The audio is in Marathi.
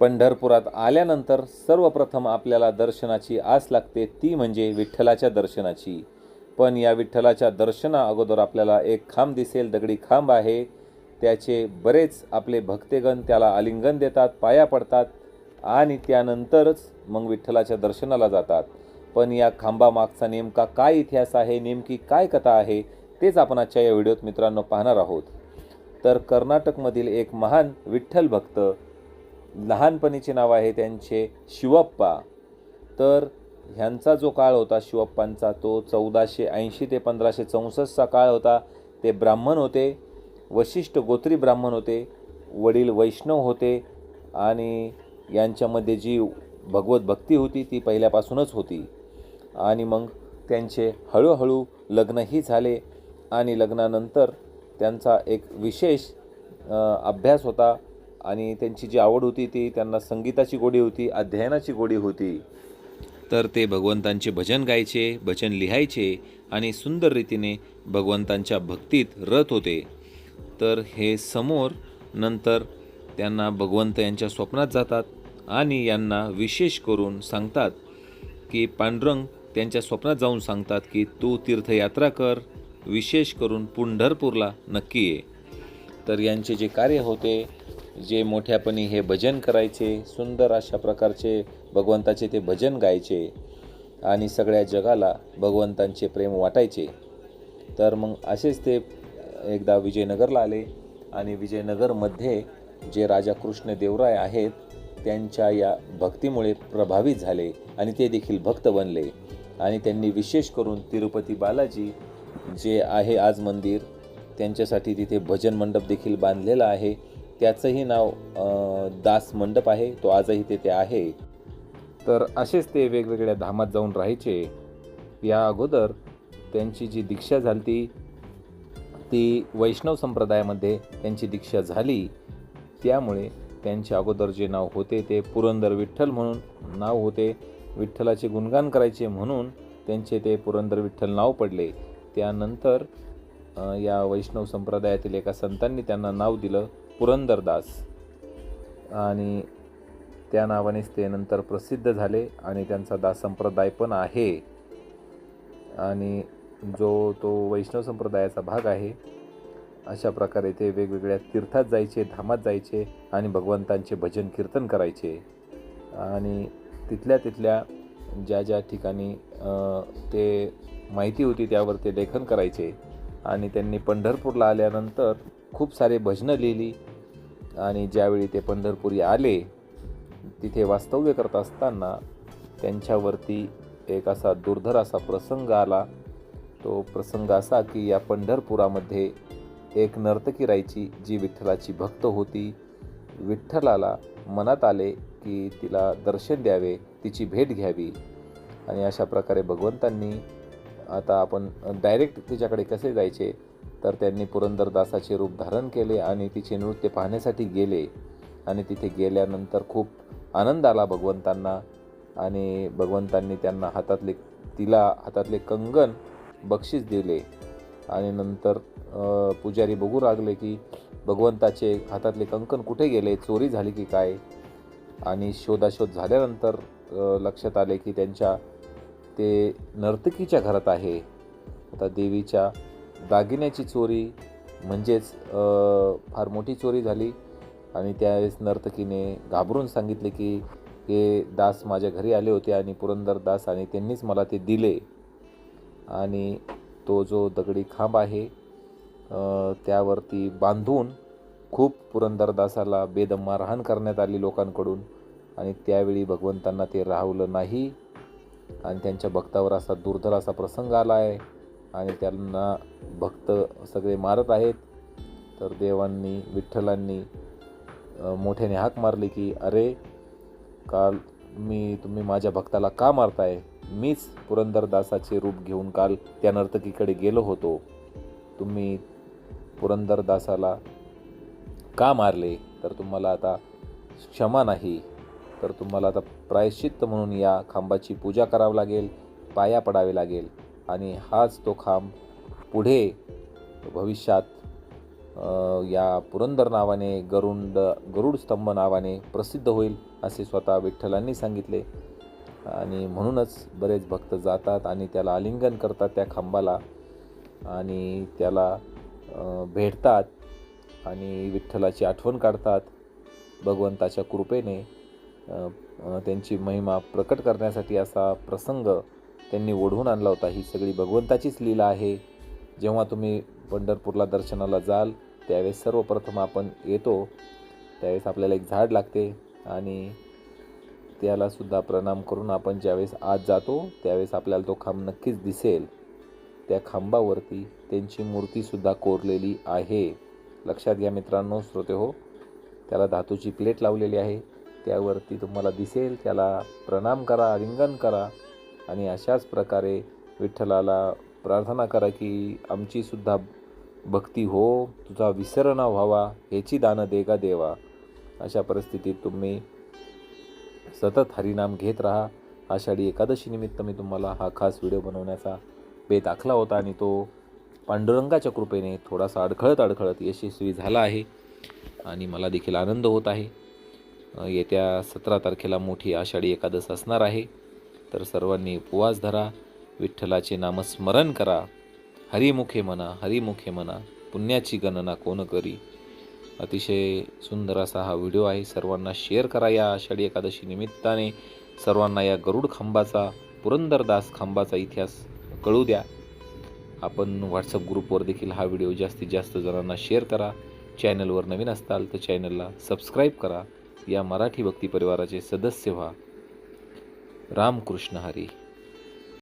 पंढरपुरात आल्यानंतर सर्वप्रथम आपल्याला दर्शनाची आस लागते ती म्हणजे विठ्ठलाच्या दर्शनाची. पण या विठ्ठलाच्या दर्शना अगोदर आपल्याला एक खांब दिसेल दगडी खांब आहे. त्याचे बरेच आपले भक्तेगण त्याला आलिंगन देतात पाया पडतात आणि त्यानंतरच मग विठ्ठलाच्या दर्शनाला जातात. पण या खांबामागचा नेमका काय इतिहास आहे नेमकी काय कथा आहे तेच आपण आजच्या या व्हिडिओत मित्रांनो पाहणार आहोत. तर कर्नाटकमधील एक महान विठ्ठल भक्त लहानपणीचे नाव आहे त्यांचे शिवप्पा. तर ह्यांचा जो काळ होता शिवप्पांचा तो चौदाशे ऐंशी ते पंधराशे चौसष्टचा काळ होता. ते ब्राह्मण होते वशिष्ठ गोत्री ब्राह्मण होते वडील वैष्णव होते आणि यांच्यामध्ये जी भगवत भक्ती होती ती पहिल्यापासूनच होती. आणि मग त्यांचे हळूहळू लग्नही झाले आणि लग्नानंतर त्यांचा एक विशेष अभ्यास होता. आणि त्यांची जी आवड होती ती त्यांना संगीताची गोडी होती अध्ययनाची गोडी होती. तर ते भगवंतांचे भजन गायचे भजन लिहायचे आणि सुंदर रीतीने भगवंतांच्या भक्तीत रत होते. तर हे समोर नंतर त्यांना भगवंत यांच्या स्वप्नात जातात आणि यांना विशेष करून सांगतात की पांडुरंग त्यांच्या स्वप्नात जाऊन सांगतात की तू तीर्थयात्रा कर विशेष करून पंढरपूरला नक्की ये. तर यांचे जे कार्य होते जे मोठ्यापणी हे भजन करायचे सुंदर अशा प्रकारचे भगवंताचे ते भजन गायचे आणि सगळ्या जगाला भगवंतांचे प्रेम वाटायचे. तर मग असेच ते एकदा विजयनगरला आले आणि विजयनगरमध्ये जे राजा कृष्ण देवराय आहेत त्यांच्या या भक्तीमुळे प्रभावित झाले आणि ते देखील भक्त बनले. आणि त्यांनी विशेष करून तिरुपती बालाजी जे आहे आज मंदिर त्यांच्यासाठी तिथे भजन मंडप देखील बांधलेला आहे. त्याचंही नाव दास मंडप आहे. तो आजही तेथे आहे. तर असेच ते वेगवेगळ्या धामात जाऊन राहायचे. या अगोदर त्यांची जी दीक्षा झाली ती वैष्णव संप्रदायामध्ये त्यांची दीक्षा झाली. त्यामुळे त्यांचे अगोदर जे नाव होते ते पुरंदर विठ्ठल म्हणून नाव होते. विठ्ठलाचे गुणगान करायचे म्हणून त्यांचे ते पुरंदर विठ्ठल नाव पडले. त्यानंतर या वैष्णव संप्रदायातील एका संतांनी त्यांना नाव दिलं. पुरंदरदास. आणि त्या नावानेच ते नंतर प्रसिद्ध झाले आणि त्यांचा दास संप्रदाय पण आहे. आणि जो तो वैष्णव संप्रदायाचा भाग आहे अशा प्रकारे ते वेगवेगळ्या तीर्थात जायचे धामात जायचे आणि भगवंतांचे भजन कीर्तन करायचे. आणि तिथल्या तिथल्या ज्या ज्या ठिकाणी ते माहिती होती त्यावर ते लेखन करायचे. आणि त्यांनी पंढरपूरला आल्यानंतर खूप सारे भजनं लिहिली. आणि ज्यावेळी ते पंढरपुरी आले तिथे वास्तव्य करत असताना त्यांच्यावरती एक असा दुर्धर असा प्रसंग आला. तो प्रसंग असा की या पंढरपुरामध्ये एक नर्तकी राहायची जी विठ्ठलाची भक्त होती विठ्ठलाला मनात आले की तिला दर्शन द्यावे तिची भेट घ्यावी. आणि अशा प्रकारे भगवंतांनी आता आपण डायरेक्ट तिच्याकडे कसे जायचे तर त्यांनी पुरंदरदासाचे रूप धारण केले आणि तिचे नृत्य पाहण्यासाठी गेले. आणि तिथे गेल्यानंतर खूप आनंद आला भगवंतांना आणि भगवंतांनी त्यांना हातातले तिला हातातले कंगन बक्षीस दिले. आणि नंतर पुजारी बघू लागले की भगवंताचे हातातले कंकण कुठे गेले चोरी झाली की काय? आणि शोधाशोध झाल्यानंतर लक्षात आले की त्यांच्या ते नर्तकीच्या घरात आहे. आता देवीच्या दागिन्याची चोरी म्हणजेच फार मोठी चोरी झाली आणि त्यावेळेस नर्तकीने घाबरून सांगितले की हे दास माझ्या घरी आले होते आणि पुरंदर दास आणि त्यांनीच मला ते दिले. आणि तो जो दगडी खांब आहे त्यावरती बांधून खूप पुरंदरदासाला बेदम मारहाण करण्यात आली लोकांकडून आणि त्यावेळी भगवंतांना ते राहवलं नाही आणि त्यांच्या भक्तावर असा दुर्धर असा प्रसंग आला आहे आणि त्यांना भक्त सगळे मारत आहेत. तर देवांनी विठ्ठलांनी मोठ्याने हाक मारली की अरे काल मी तुम्ही माझ्या भक्ताला का मारताय? मीच पुरंदरदासाचे रूप घेऊन काल त्या नर्तकीकडे गेलो होतो. तुम्ही पुरंदरदासाला का मारले? तर तुम्हाला आता क्षमा नाही. तर तुम्हाला आता प्रायश्चित्त म्हणून या खांबाची पूजा करावी लागेल पाया पडावे लागेल. आणि हाच तो खांब पुढे भविष्यात या पुरंदर नावाने गरुड गरुड स्तंभ नावाने प्रसिद्ध होईल असे स्वतः विठ्ठलांनी सांगितले. आणि म्हणूनच बरेच भक्त जातात आणि त्याला आलिंगन करतात त्या खांबाला आणि त्याला भेटतात आणि विठ्ठलाची आठवण काढतात. भगवंताच्या कृपेने त्यांची महिमा प्रकट करण्यासाठी असा प्रसंग त्यांनी ओढवून आणला होता. ही सगळी भगवंताचीच लीला आहे. जेव्हा तुम्ही पंढरपूरला दर्शनाला जाल त्यावेळेस सर्वप्रथम आपण येतो. त्यावेळेस आपल्याला एक झाड लागते आणि त्यालासुद्धा प्रणाम करून आपण ज्यावेळेस आत जातो त्यावेळेस आपल्याला तो खांब नक्कीच दिसेल. त्या खांबावरती त्यांची मूर्तीसुद्धा कोरलेली आहे. लक्षात घ्या मित्रांनो श्रोते हो त्याला धातूची प्लेट लावलेली आहे. त्यावरती तुम्हाला दिसेल त्याला प्रणाम करा रिंगण करा. आणि अशाच प्रकारे विठ्ठलाला प्रार्थना करा की आमचीसुद्धा भक्ती हो तुझा विसर न व्हावा ह्याची दानं देगा देवा. अशा परिस्थितीत तुम्ही सतत हरिनाम घेत राहा. आषाढी एकादशीनिमित्त मी तुम्हाला हा खास व्हिडिओ बनवण्याचा बेत आखला होता आणि तो पांडुरंगाच्या कृपेने थोडासा अडखळत अडखळत यशस्वी झाला आहे आणि मला देखील आनंद होत आहे. येत्या सतरा तारखेला मोठी आषाढी एकादश असणार आहे. तर सर्वांनी उपवास धरा विठ्ठलाचे नामस्मरण करा. हरिमुखे म्हणा हरिमुखे म्हणा पुण्याची गणना कोण करी? अतिशय सुंदर असा हा व्हिडिओ आहे. सर्वांना शेअर करा या आषाढी एकादशी निमित्ताने. सर्वांना या गरुड खांबाचा पुरंदरदास खांबाचा इतिहास कळू द्या. आपण व्हॉट्सअप ग्रुपवर देखील हा व्हिडिओ जास्तीत जास्त जणांना शेअर करा. चॅनलवर नवीन असताल तर चॅनलला सबस्क्राईब करा. या मराठी भक्ती परिवाराचे सदस्य व्हा. रामकृष्ण हरी.